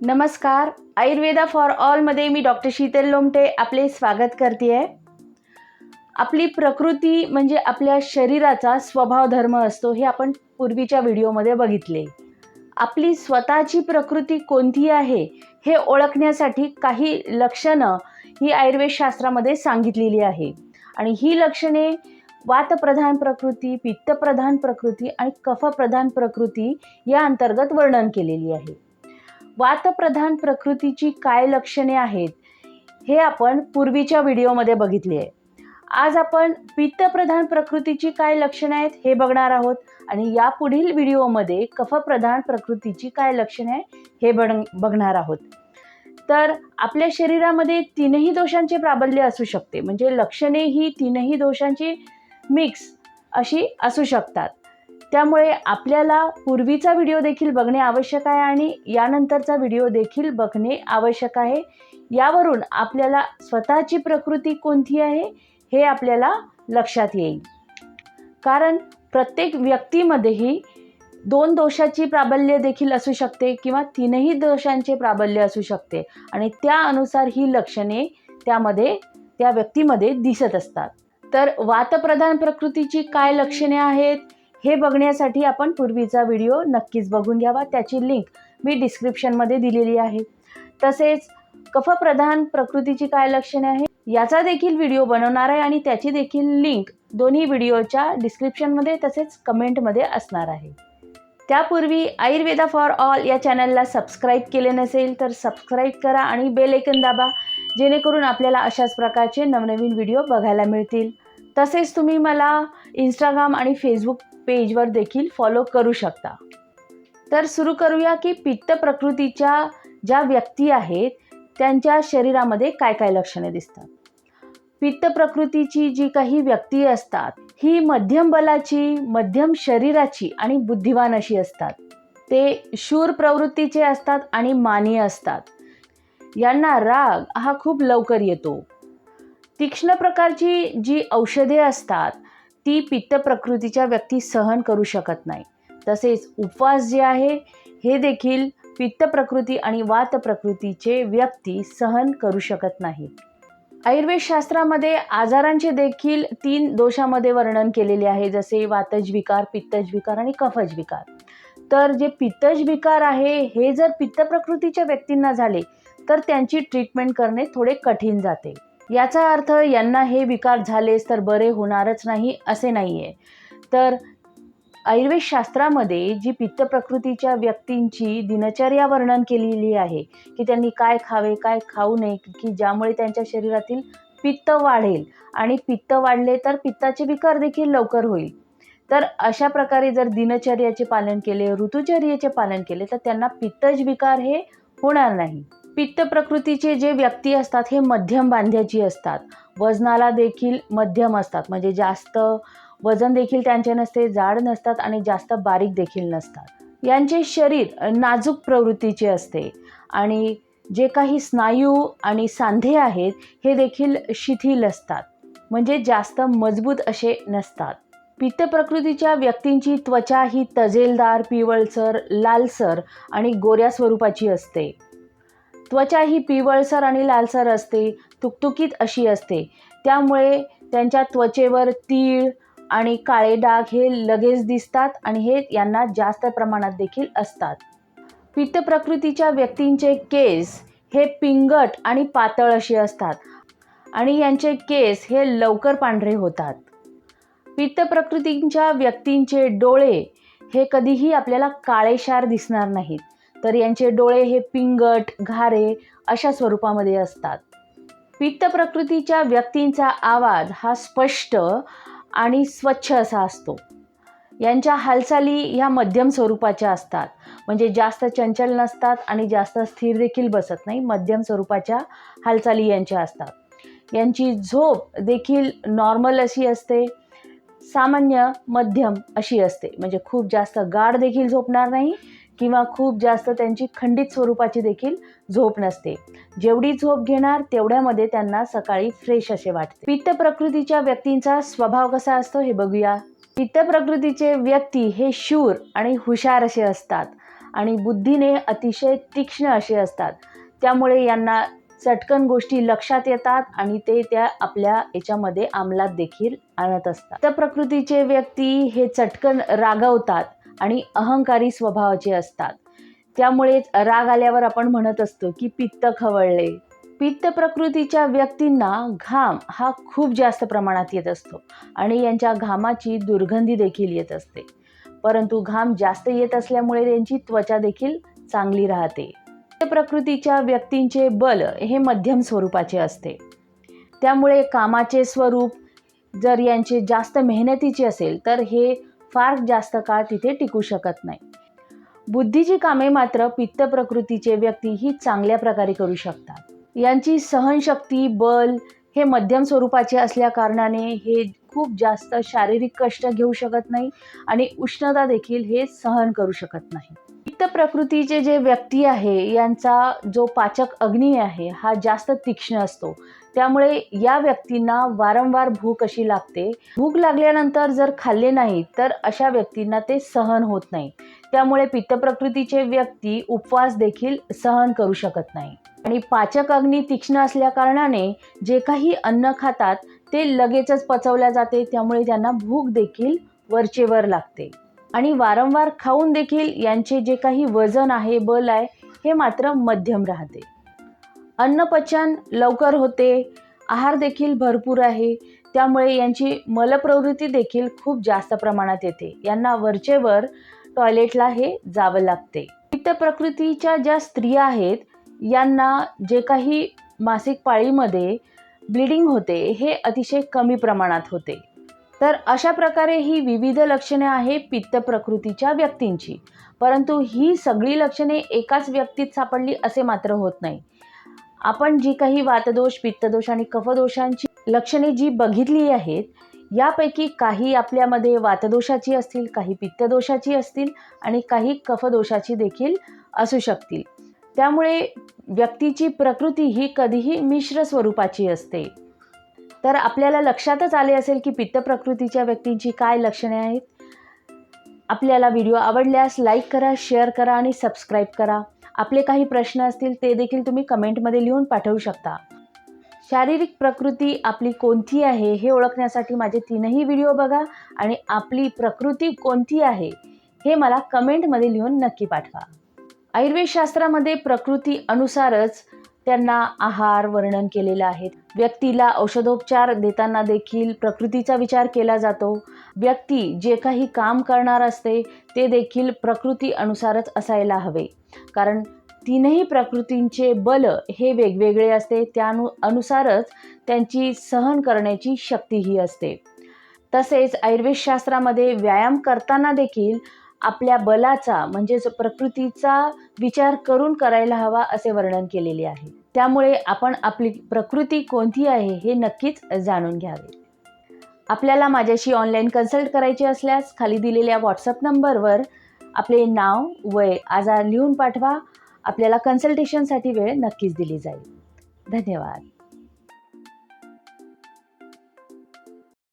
नमस्कार. आयुर्वेदा फॉर ऑलमध्ये मी डॉक्टर शीतल लोमटे आपले स्वागत करते आहे आपली प्रकृती म्हणजे आपल्या शरीराचा स्वभाव धर्म असतो हे आपण पूर्वीच्या व्हिडिओमध्ये बघितले. आपली स्वतःची प्रकृती कोणती आहे हे ओळखण्यासाठी काही लक्षणं ही आयुर्वेद शास्त्रामध्ये सांगितलेली आहे. आणि ही लक्षणे वातप्रधान प्रकृती पित्तप्रधान प्रकृती आणि कफप्रधान प्रकृती या अंतर्गत वर्णन केलेली आहे. वातप्रधान प्रकृतीची काय लक्षणे आहेत हे आपण पूर्वीच्या व्हिडिओमध्ये बघितले आहे. आज आपण पित्तप्रधान प्रकृतीची काय लक्षणे आहेत हे बघणार आहोत आणि या पुढील व्हिडिओमध्ये कफप्रधान प्रकृतीची काय लक्षणे आहे हे बघ बघणार आहोत. तर आपल्या शरीरामध्ये तीनही दोषांचे प्राबल्य असू शकते म्हणजे लक्षणे ही तीनही दोषांची मिक्स अशी असू शकतात. त्यामुळे आपल्याला पूर्वीचा व्हिडिओ देखील बघणे आवश्यक आहे आणि यानंतरचा व्हिडिओ देखील बघणे आवश्यक आहे. यावरून आपल्याला स्वतःची प्रकृती कोणती आहे हे आपल्याला लक्षात येईल. कारण प्रत्येक व्यक्तीमध्येही दोन दोषाची प्राबल्य देखील असू शकते किंवा तीनही दोषांचे प्राबल्य असू शकते आणि त्यानुसार ही लक्षणे त्यामध्ये त्या व्यक्तीमध्ये दिसत असतात. तर वातप्रधान प्रकृतीची काय लक्षणे आहेत? हे बघण्यासाठी आपण पूर्वीचा व्हिडिओ नक्कीच बघून घ्यावा. त्याची लिंक मी डिस्क्रिप्शनमध्ये दिलेली आहे. तसेच कफप्रधान प्रकृतीची काय लक्षणे आहे याचा देखील व्हिडिओ बनवणार आहे आणि त्याची देखील लिंक दोन्ही व्हिडिओच्या डिस्क्रिप्शनमध्ये तसेच कमेंटमध्ये असणार आहे. त्यापूर्वी आयुर्वेदा फॉर ऑल या चॅनलला सबस्क्राईब केले नसेल तर सबस्क्राईब करा आणि बेल ऐकन दाबा जेणेकरून आपल्याला अशाच प्रकारचे नवनवीन व्हिडिओ बघायला मिळतील. तसेच तुम्ही मला इंस्टाग्राम आणि फेसबुक पेजवर देखील फॉलो करू शकता. तर सुरू करूया की पित्त प्रकृतीच्या ज्या व्यक्ती आहेत त्यांच्या शरीरामध्ये काय काय लक्षणे दिसतात? पित्त प्रकृतीची जी काही व्यक्ती असतात ही मध्यम बलाची मध्यम शरीराची आणि बुद्धिवान अशी असतात. ते शूर प्रवृत्तीचे असतात आणि मानी असतात. यांना राग हा खूप लवकर येतो. तीक्ष्ण प्रकारची जी औषधे असतात ती पित्त प्रकृतीच्या व्यक्ती सहन करू शकत नाही. तसेच उपवास जे आहे हे देखील पित्त प्रकृती आणि वात प्रकृतीचे व्यक्ती सहन करू शकत नाही. आयुर्वेद शास्त्रामध्ये आजारांचे देखील तीन दोषामध्ये वर्णन केलेले आहे जसे वातज विकार पित्तज विकार आणि कफज विकार. तर जे पित्तज विकार आहे हे जर पित्त प्रकृतीच्या व्यक्तींना झाले तर त्यांची ट्रीटमेंट करणे थोडे कठीण जाते. याचा अर्थ यांना हे विकार झालेच तर बरे होणारच नाही असे नाही आहे तर आयुर्वेद शास्त्रामध्ये जी पित्त प्रकृतीच्या व्यक्तींची दिनचर्या वर्णन केलेली आहे की त्यांनी काय खावे काय खाऊ नये की ज्यामुळे त्यांच्या शरीरातील पित्त वाढेल आणि पित्त वाढले तर पित्ताचे विकार देखील लवकर होईल. तर अशा प्रकारे जर दिनचर्याचे पालन केले ऋतुचर्याचे पालन केले तर त्यांना पित्तज विकार हे होणार नाही. पित्त प्रकृतीचे जे व्यक्ती असतात हे मध्यम बांध्याची असतात. वजनाला देखील मध्यम असतात. म्हणजे जास्त वजन देखील त्यांचे नसते जाड नसतात आणि जास्त बारीक देखील नसतात. यांचे शरीर नाजूक प्रवृत्तीचे असते आणि जे काही स्नायू आणि सांधे आहेत हे देखील शिथिल असतात. म्हणजे जास्त मजबूत असे नसतात. पित्त प्रकृतीच्या व्यक्तींची त्वचा ही तजेलदार पिवळसर लालसर आणि गोऱ्या स्वरूपाची असते. त्वचा ही पिवळसर आणि लालसर असते तुकतुकीत अशी असते. त्यामुळे त्यांच्या त्वचेवर तीळ आणि काळे डाग हे लगेच दिसतात आणि हे यांना जास्त प्रमाणात देखील असतात. पित्त प्रकृतीच्या व्यक्तींचे केस हे पिंगट आणि पातळ असे असतात आणि यांचे केस हे लवकर पांढरे होतात. पित्त प्रकृतींच्या व्यक्तींचे डोळे हे कधीही आपल्याला काळेशार दिसणार नाहीत. तर यांचे डोळे हे पिंगट घारे अशा स्वरूपामध्ये असतात. पित्त प्रकृतीच्या व्यक्तींचा आवाज हा स्पष्ट आणि स्वच्छ असा असतो. यांच्या हालचाली ह्या मध्यम स्वरूपाच्या असतात. म्हणजे जास्त चंचल नसतात आणि जास्त स्थिर देखील बसत नाही. मध्यम स्वरूपाच्या हालचाली यांच्या असतात. यांची झोप देखील नॉर्मल अशी असते. सामान्य मध्यम अशी असते. म्हणजे खूप जास्त गाढ देखील झोपणार नाही. किंवा खूप जास्त त्यांची खंडित स्वरूपाची देखील झोप नसते. जेवढी झोप घेणार तेवढ्यामध्ये त्यांना सकाळी फ्रेश असे वाटते. पित्त प्रकृतीच्या व्यक्तींचा स्वभाव कसा असतो हे बघूया. पित्त प्रकृतीचे व्यक्ती हे शूर आणि हुशार असे असतात आणि बुद्धीने अतिशय तीक्ष्ण असे असतात. त्यामुळे यांना चटकन गोष्टी लक्षात येतात आणि ते त्या आपल्या याच्यामध्ये अंमलात देखील आणत असतात. तर प्रकृतीचे व्यक्ती हे चटकन रागवतात आणि अहंकारी स्वभावाचे असतात त्यामुळेच राग आल्यावर आपण म्हणत असतो की पित्त खवळले. पित्त प्रकृतीच्या व्यक्तींना घाम हा खूप जास्त प्रमाणात येत असतो आणि यांच्या घामाची दुर्गंधी देखील येत असते. परंतु घाम जास्त येत असल्यामुळे त्यांची त्वचा देखील चांगली राहते. प्रकृतीच्या व्यक्तींचे बल हे मध्यम स्वरूपाचे असते. त्यामुळे कामाचे स्वरूप जर यांचे जास्त मेहनतीचे असेल तर हे फार जास्त काळ तिथे टिकू शकत नाही. बुद्धीची कामे मात्र पित्त प्रकृतीचे व्यक्ती ही चांगल्या प्रकारे करू शकतात. यांची सहनशक्ती बल हे मध्यम स्वरूपाचे असल्या कारणाने हे खूप जास्त शारीरिक कष्ट घेऊ शकत नाही आणि उष्णता देखील हे सहन करू शकत नाही. पित्त प्रकृतीचे जे व्यक्ती आहे यांचा जो पाचक अग्नी आहे हा जास्त तीक्ष्ण असतो. त्यामुळे या व्यक्तींना वारंवार भूक अशी लागते. भूक लागल्यानंतर जर खाल्ले नाही तर अशा व्यक्तींना ते सहन होत नाही. त्यामुळे पित्त प्रकृतीचे व्यक्ती उपवास देखील सहन करू शकत नाही. आणि पाचक अग्नी तीक्ष्ण असल्याकारणाने जे काही अन्न खातात ते लगेचच पचवल्या जाते. त्यामुळे त्यांना भूक देखील वरचेवर लागते. आणि वारंवार खाऊन देखील यांचे जे काही वजन आहे बल आहे हे मात्र मध्यम राहते. अन्नपचन लवकर होते. आहार देखील भरपूर आहे. त्यामुळे यांची मलप्रवृत्ती देखील खूप जास्त प्रमाणात येते. यांना वरचेवर टॉयलेटला हे जावं लागते. पित्त प्रकृतीच्या ज्या स्त्रिया आहेत यांना जे काही मासिक पाळीमध्ये ब्लिडिंग होते हे अतिशय कमी प्रमाणात होते. तर अशा प्रकारे ही विविध लक्षणे आहे पित्त प्रकृतीच्या व्यक्तींची. परंतु ही सगळी लक्षणे एकाच व्यक्तीत सापडली असे मात्र होत नाही. आपण जी काही वातदोष पित्तदोष आणि कफदोषांची लक्षणे जी बघितली आहेत यापैकी काही आपल्यामध्ये वातदोषाची असतील काही पित्तदोषाची असतील आणि काही कफदोषाची देखील असू शकतील. त्यामुळे व्यक्तीची प्रकृती ही कधीही मिश्र स्वरूपाची असते. तर आपल्याला लक्षातच आले असेल की पित्त प्रकृतीच्या व्यक्तींची काय लक्षणे आहेत. आपल्याला व्हिडिओ आवडल्यास लाईक करा शेअर करा आणि सबस्क्राईब करा. आपले काही प्रश्न असतील ते देखील तुम्ही कमेंटमध्ये लिहून पाठवू शकता. शारीरिक प्रकृती आपली कोणती आहे हे ओळखण्यासाठी माझे तीनही व्हिडिओ बघा आणि आपली प्रकृती कोणती आहे हे मला कमेंटमध्ये लिहून नक्की पाठवा. आयुर्वेदशास्त्रामध्ये प्रकृती अनुसारच त्यांना आहार वर्णन केलेला आहे. व्यक्तीला औषधोपचार देताना देखील प्रकृतीचा विचार केला जातो. व्यक्ती जे काही काम करणार असते ते देखील प्रकृती अनुसारच असायला हवे. कारण तीनही प्रकृतींचे बल हे वेगवेगळे असते त्यानु अनुसारच त्यांची सहन करण्याची शक्तीही असते. तसेच आयुर्वेदशास्त्रामध्ये व्यायाम करताना देखील आपल्या बलाचा म्हणजेच प्रकृतीचा विचार करून करायला हवा असे वर्णन केलेले आहे. त्यामुळे आपण आपली प्रकृती कोणती आहे हे नक्कीच जाणून घ्यावे. आपल्याला माझ्याशी ऑनलाईन कन्सल्ट करायचे असल्यास खाली दिलेल्या व्हॉट्सअप नंबरवर आपले नाव वय आजार लिहून पाठवा. आपल्याला कन्सल्टेशनसाठी वेळ नक्कीच दिली जाईल. धन्यवाद.